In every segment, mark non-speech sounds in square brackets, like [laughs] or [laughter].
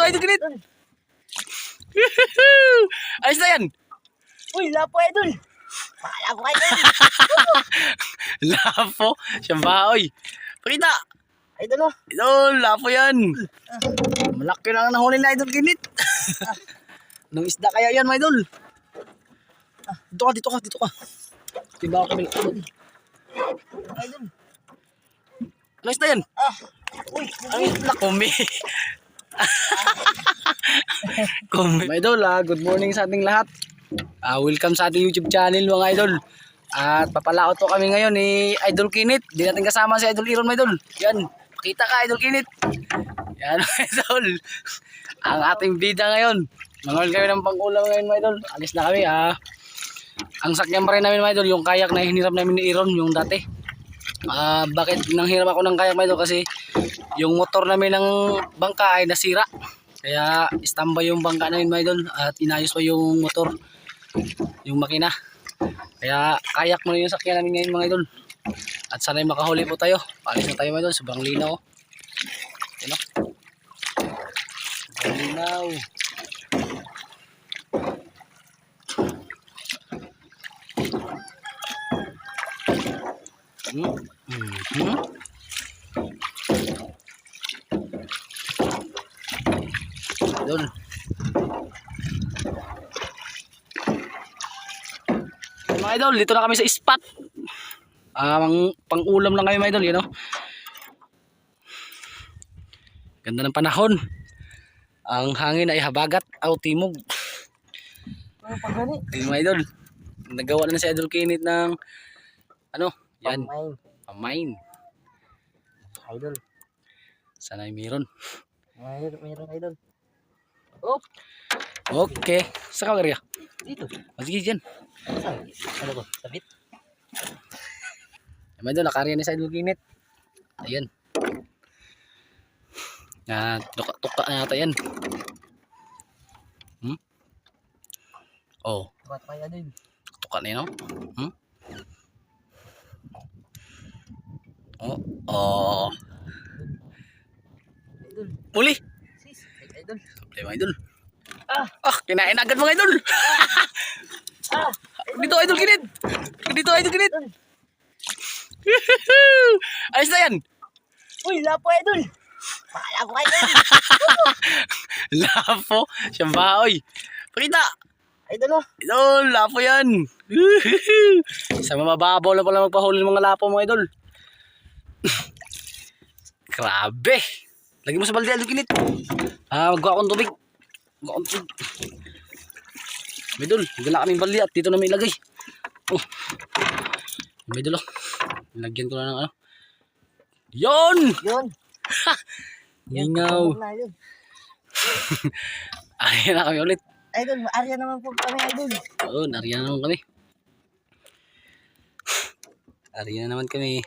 Dito idol kinid. Ayos na yan. uy, lapo idol. Pakala ko idol. [laughs] Lapo. Siyambaoy. Pakita. Idol oh. Idol, lapo yan. Malaki lang nahuli na idol kinid. [laughs] Nung isda kaya yan mga idol. Ah, dito ka, dito ka, dito ka. Tiba ako kami. Idol. Ayos na yan. Ah, uy, Ay, nakumi. [laughs] Kumi. Mga idol, ah, good morning sa ating lahat. Ah, welcome sa ating YouTube channel mga idol. At papalao to kami ngayon ni Idol Kinit. Di natin kasama si Idol Iron mga idol. Yan, pakita ka Idol Kinit. Yan [laughs] mga idol. Ang ating bida ngayon. Mangol kami ng pang-ulam ngayon mga idol. Alis na kami ah. Ang sakyan pa rin namin mga idol, yung kayak na hinirap namin ni Iron, yung dati. Ah, bakit nanghiram ako ng kayak idol? Kasi yung motor namin ng bangka ay nasira. Kaya standby yung bangka namin mga idol at inayos pa yung motor, yung makina. Kaya kayak mo yung sakyan namin ngayon mga idol. At sana'y makahuli po tayo. Paalis na tayo mga idol, sobrang linaw. Yan o. Sobrang linaw. Mga idol, dito na kami sa spot. Ah, pang, pang-ulam lang kami mga idol, you know. Ganda ng panahon. Ang hangin ay habagat aw timog. ano? Ayun mga idol. Nagawa na si Idol Kinit ng ano, yan, Pamain. pamain. Idol. Sana ay meron. Mayroon, mayroon idol. Oh, Okay. Sa kamerya. dito. O sige dyan. Saan? Ano ko? Sabit? May doon, nakarya ni sa Idol Kinit. Ayan. Na, tuka, tuka na yata yan. Hmm? Oh, Ba't pa idol? tuka na yun, oh. Hmm? Oh, oh. Idol. Muli. Sis, idol. Mga idol. Ah, Ah, kinain agad mga idol. ah, Dito, Idol Kinit. Dito, Idol Kinit. idol. [laughs] Ayos na yan. Uy, lapo idol. Ko idol. [laughs] Lapo. Siyambaoy. Pakita. Idol oh. Idol, lapo yan. [laughs] Sa mababaw lang pala magpahuli ng mga lapo mga idol. Grabe. Lagi mo sa balde, Idol Kinit. Ah, magkuha akong tubig. May idol, gala kaming balde at dito na may ilagay. Oh. May idol, oh. Lagyan ko na ng ano. Yon! Na, idol. [laughs] Ayan na kami ulit. Idol, maarya naman po kami idol. Oo, nariyan na naman kami. Nariyan na naman kami.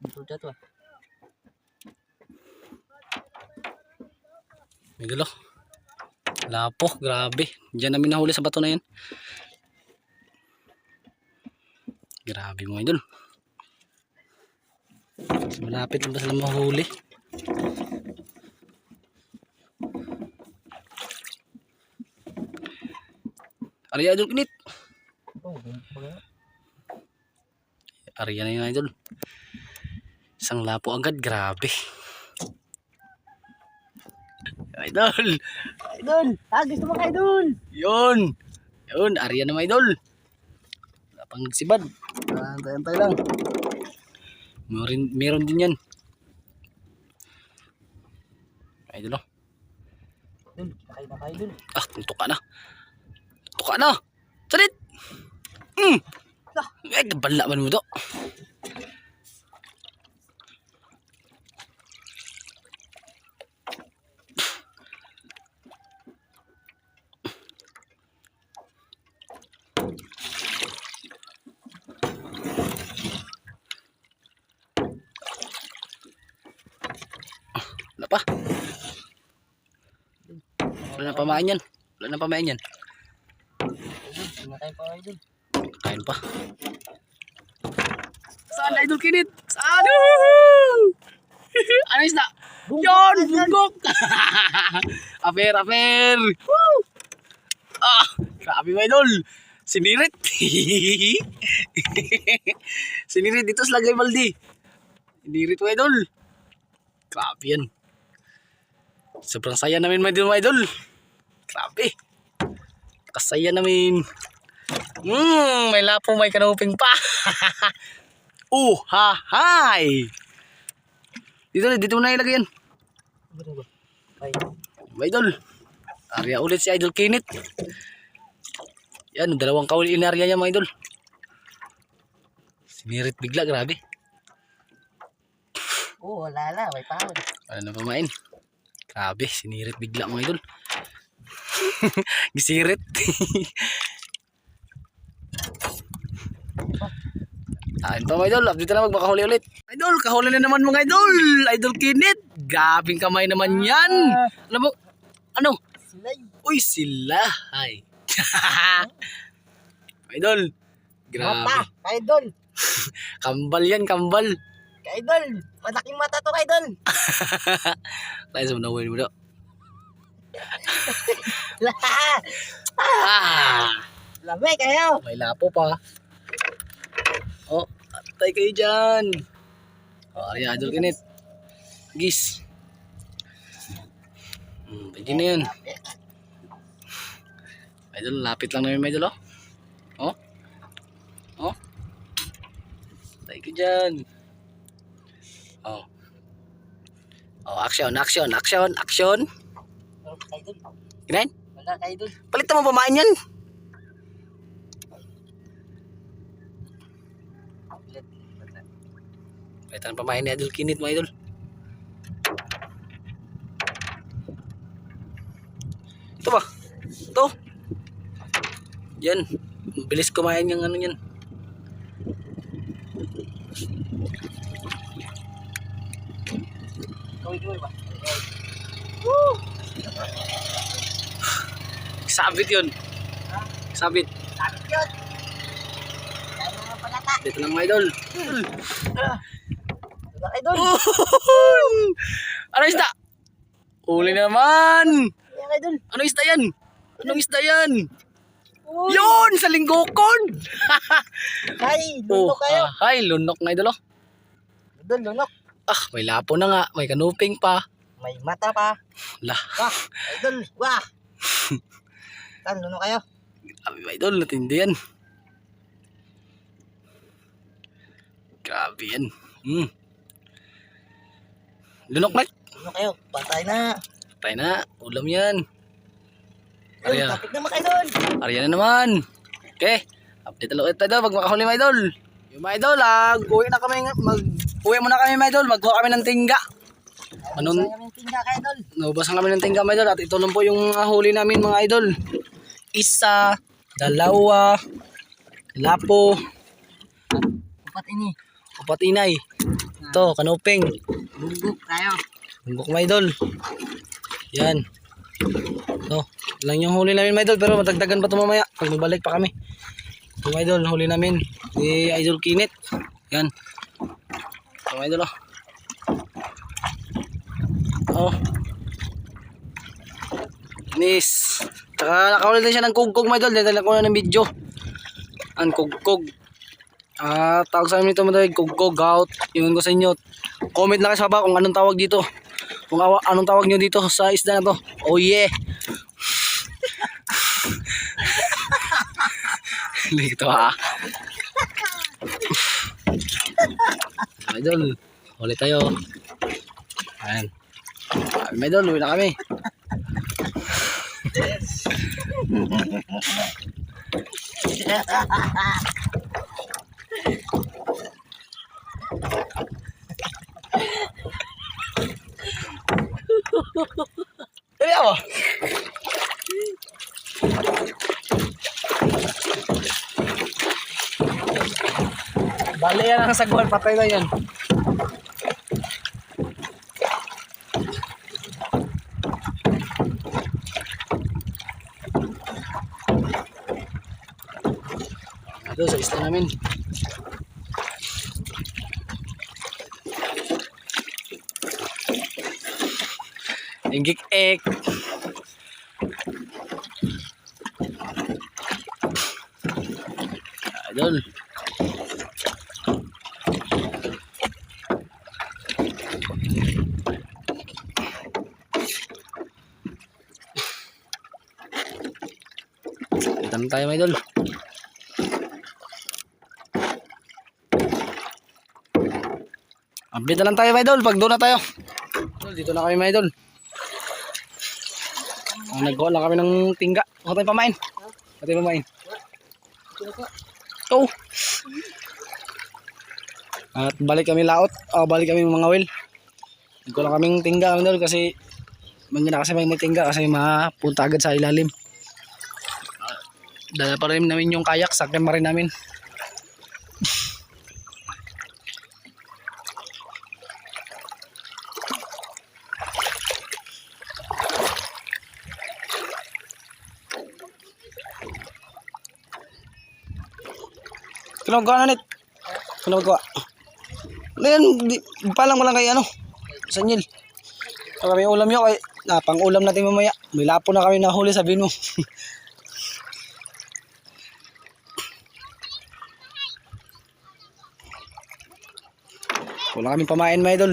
Dito dito ah. Gulo. Lapo, grabe. Diyan namin nahuli sa bato na yan. Grabe mga idol. Malapit lang ba sila mahuli? Arya idol kinit. Arya na yung idol. Isang lapo agad, grabe. Idol! Idol, ah, gusto mo ka idol. Yun! Yun, Arya na idol. Wala pang nagsibad. Antay-antay lang. Meron, meron din yan. Idol oh. Idol, sakay na ka idol. Ah, tuka na. Tuka na! Salit! Hmm! Ah. Eh, gabala man mo to. Pamain yan. Wala na pamain yan. Kumakain pa idol. Kain pa. Saan idol kinit? Saan? [laughs] ano isda? Yon! Bunggok! [laughs] [laughs] afer, afer! Woo! Ah! Grabe mga idol! Sinirit! Sinirit dito sa Lagay Baldi. Sinirit mga idol. Grabe yan. Sobrang saya namin mga idol. Grabe. Kasaya namin. Hmm, may lapo, may kanuping pa. [laughs] uh, ha, hi. Dito, dito mo na ilagay yan. Ba? Ay, Mga idol. Arya ulit si Idol Kinit. Yan, dalawang kauli inarya niya mga idol. Sinirit bigla, grabe. oh, wala na. May pahon. Ano na pamain? Grabe, sinirit bigla mga idol. [laughs] Gisirit. Kain pa mga idol, update na magmakahuli ulit. Idol, kahuli na naman mga idol. Idol Kinit. Gabing kamay naman yan. Alam mo, ano? Silay. Uy, sila. Ay. [laughs] idol. Mata. Grabe. Kaidol. [laughs] Kambal yan, kambal. Kaidol. Malaking mata to kaidol. Tayo sa manawin mo daw. [laughs] Ah! Lamay kayo. May lapo pa. Oh, atay kayo dyan. Oh, ari Idol Kinit. Gis. Hmm, pwede na yan. Idol, lapit lang namin, Idol, oh. Oh. Oh. Atay ko dyan. Oh. Oh, action, action, action, action. Oh, Kaidol. Ginain? Wala kaidol. Palitan mo pamain yan. Palitan pamain ni Idol Kinit mo, Idol. Ito ba? Ito. Yan. Bilis kumain yung ano yan. Kaway-kaway ba? Sabit yun. Sabit. Sakit yun. Dito lang mga Idol. [laughs] Kaidol. ano isda? Uli naman. Kaidol. Ano isda yan? Anong isda yan? Uy. Yun! Sa linggokon! [laughs] Ay, Oh, lunok kayo. ah, ay, lunok nga idol. oh. Idol, lunok. Ah, may lapo na nga. May kanuping pa. May mata pa. Lah, Wah, idol. Wah. [laughs] Tan, lunok kayo. grabe idol. Natindi yan. Grabe yan. Hmm. Lunok na. Lunok kayo. Patay na. Patay na. Ulam yan. Arya. tapit na mga idol. Arya na naman. Okay. Update na ulit tayo pag makahuli mga idol. Yung mga idol, ah, uwi na kami. Mag, uwi muna kami mga idol. Magkuha kami ng tingga. Ka, idol. Naubasan kami ng tingga mga idol. At ito lang po yung ah, huli namin mga idol. Isa, dalawa, lapo, Upat ini. upat inay. Ito, kanuping. Bunggok kayo. Bumbok mga idol. Yan. Ito. Lang yung huli namin mga idol. Pero matagdagan pa ito mamaya. Pag mabalik pa kami. Ito mga idol. Huli namin. Si Idol Kinit. Yan. Ito mga idol oh. Oh. Nis. Tsaka nakahuli din siya ng kugkog mga idol. Dahil ko na ng video. Ang kugkog. Ah, tawag sa amin ito mga idol. Kugkog out. Iwan ko sa inyo. Comment lang kayo sa baba kung anong tawag dito. Kung awa, anong tawag nyo dito sa isda na to. Oh yeah. [laughs] Dito ha. [laughs] Idol, ulit tayo. Ayan. Kami idol, uwi na kami. Dali ako. Bali yan ang sagwan, patay na yan. Ito sa isla namin. Ingik ek. Idol. Dito na tayo, idol. Update na lang tayo, idol. Pag doon na tayo. Dito na kami, mga idol. Ah, naggawa lang kami ng tingga. Huwag tayo pamain. Huwag tayo pamain. Go! At balik kami laot. O, balik kami mga wil. Naggawa lang kaming tingga, mga idol, kasi Mangina kasi may tingga kasi mapunta agad sa ilalim. Dala pa rin namin yung kayak, sakyan pa rin namin. Kinagawa na net. Kinagawa. Ngayon, di, palang mo lang kay ano. Sanyil. Pag kami ulam yun, kay, na, pang ulam natin mamaya. May lapo na kami nahuli, sabihin [laughs] mo. Wala kaming pamain, mga idol.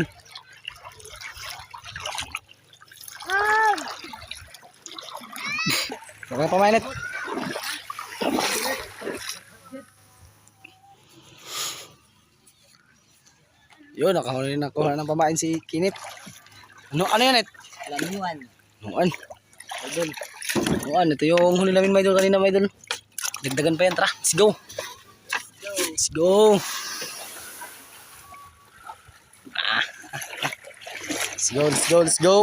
Wala kaming pamain, net. Yun, nakahuli na nakuha ng pamain si Kinit. Ano, ano yan, net? Lamuan. Nuan. Idol. Nuan, ito yung huli namin, mga idol, kanina, mga idol. Dagdagan pa yan, tara. Let's go. Let's go. Let's go, let's go, let's go.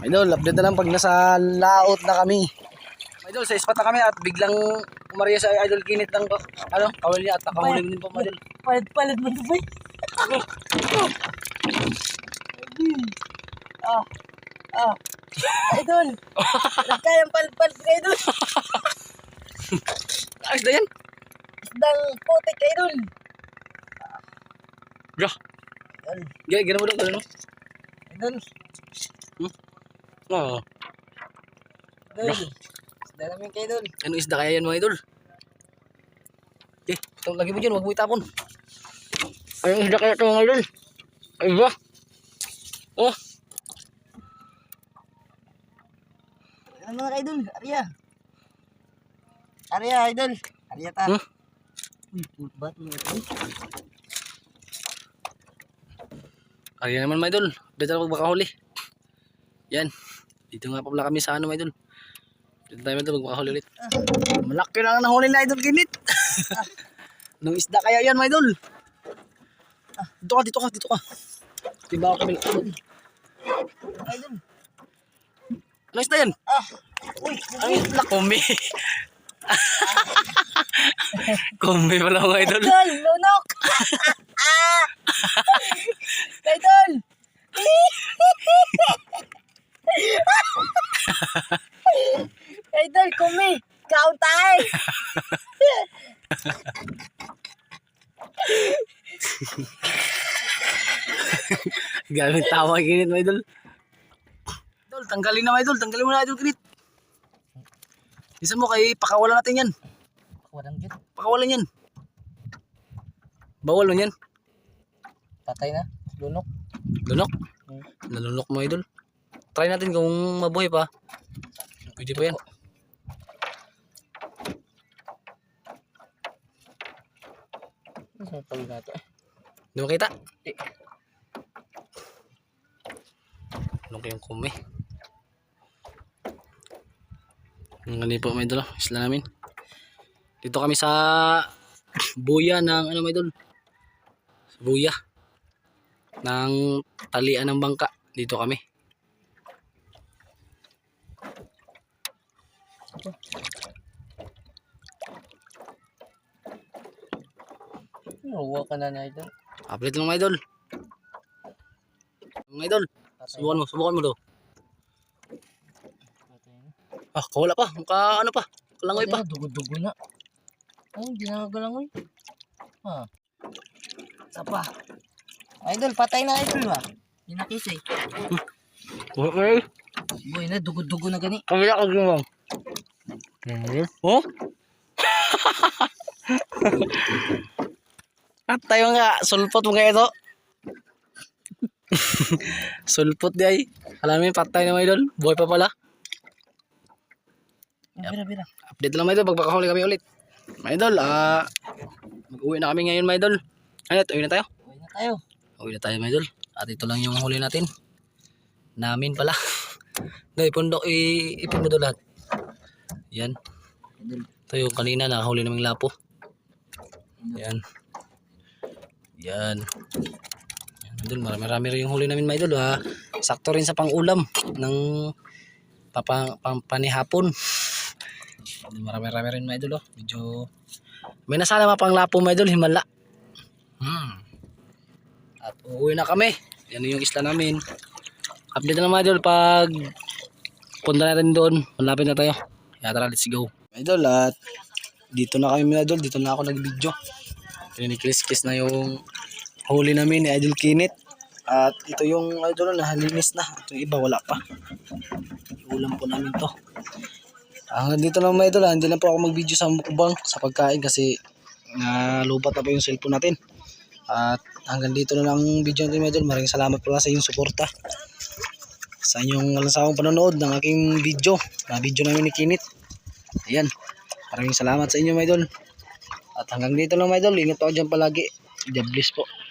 Idol, update na lang pag nasa laot na kami. Idol, sa spot na kami at biglang umariya sa Idol Kinit ng ano, kawal niya at nakahuli po, mga idol. Palit-palit mo ito, boy. Ah. Ah. Idol. [laughs] Nagkayang palit-palit ka, idol. [laughs] Ayos na yan. Isdang putik, idol. Ga. Idol. Gaya, gano'n mo daw, gano'n mo. Idol. Oo. Idol. Isda namin kay idol. Anong isda kaya yan mga idol? Ito lagi mo dyan, huwag mo itapon. Anong isda kaya ito mga idol? Ay ba? Oh, Ano mga idol? Arya. Arya, idol. Arya ta. Hmm? Uy, ba't mo ito? kaya naman mga idol. Dito na magmakahuli. Yan. Dito nga pala kami sa ano mga idol. Dito tayo mga idol, magmakahuli ulit. Malaki na ang nahuli na idol kinit. [laughs] Anong isda kaya yan mga idol? Ah, dito ka, dito ka, dito ka. Tiba ako kami. Idol. Ano isda yan? Ah. Uy, Ang isda, kumbi. [laughs] kumbi pala mga idol. idol, lunok. [laughs] idol. [laughs] idol, kumi. Kaun tayo. Gamit tawa kinit mga idol. Idol, tanggalin na mga idol. Tanggalin mo na idol kinit. Isa mo kay pakawalan natin yan. Walang jut. Pakawalan yan. Bawal man yan. Patay na. Lunok. Lunok. Hmm. Nalunok mo idol. Try natin kung mabuhay pa. Pwede pa yan. Ano sa tawag nato? Di mo kita? Ano kayong kumi? Ang ganito po mga idol. oh. Isla namin. Dito kami sa [coughs] buya ng ano mga idol. Sa buya. Ng talian ng bangka. Dito kami. Nawa ka na na idol. Update lang mga idol. Mga idol. Subukan mo. Subukan mo na. Ah, kawala pa. Mukha ano pa. Langoy pa. Dugo-dugo na. Ay, hindi na galangoy. Ha. Isa pa. Idol, patay na idol ba? Hindi na kiss eh. Okay. Boy na, dugo-dugo na gani. Kami ako gumam. Oh? [laughs] At tayo nga, sulpot mo kaya ito. [laughs] sulpot di ay. Alam mo yung patay na mga idol. Boy pa pala. Bira, bira. Update lang mga idol, pagpakahuli kami ulit. Mga idol, ah, mag-uwi na kami ngayon mga idol. Ano, uwi na tayo? Uwi na tayo. Uwi na tayo mga idol. At ito lang yung huli natin. Namin pala. [laughs] Dahil pundok, i- ipin mo lahat. Yan. Idol. Ito yung kanina nakahuli naming lapo. Yan. Yan. Idol, marami-rami rin yung huli namin mga idol. Ha? Sakto rin sa pang-ulam ng papa, pang, panihapon. Idol, Marami-rami rin mga idol. Oh. Medyo may nasala mga panglapo mga idol. Himala. Hmm. At uuwi na kami. Yan yung isla namin. Update na mga idol pag punta natin doon. Malapit na tayo. Kaya tara, let's go. Idol, at dito na kami mga idol. Dito na ako nag-video. Kinikis-kis na yung huli namin ni Idol Kinit. At ito yung idol na halinis na. Ito yung iba wala pa. Ulam po namin to. Hanggang dito lang mga idol. ah. Hindi lang po ako mag-video sa mukbang sa pagkain kasi nalubat na po yung cellphone natin. At hanggang dito na lang ang video natin mga idol. Maraming salamat pala sa inyong suporta. Sa inyong lansawang panonood ng aking video. Na video namin ni Kinit. Ayan. Maraming salamat sa inyo mga idol. At hanggang dito lang mga idol. Ingat po dyan palagi. God bless po.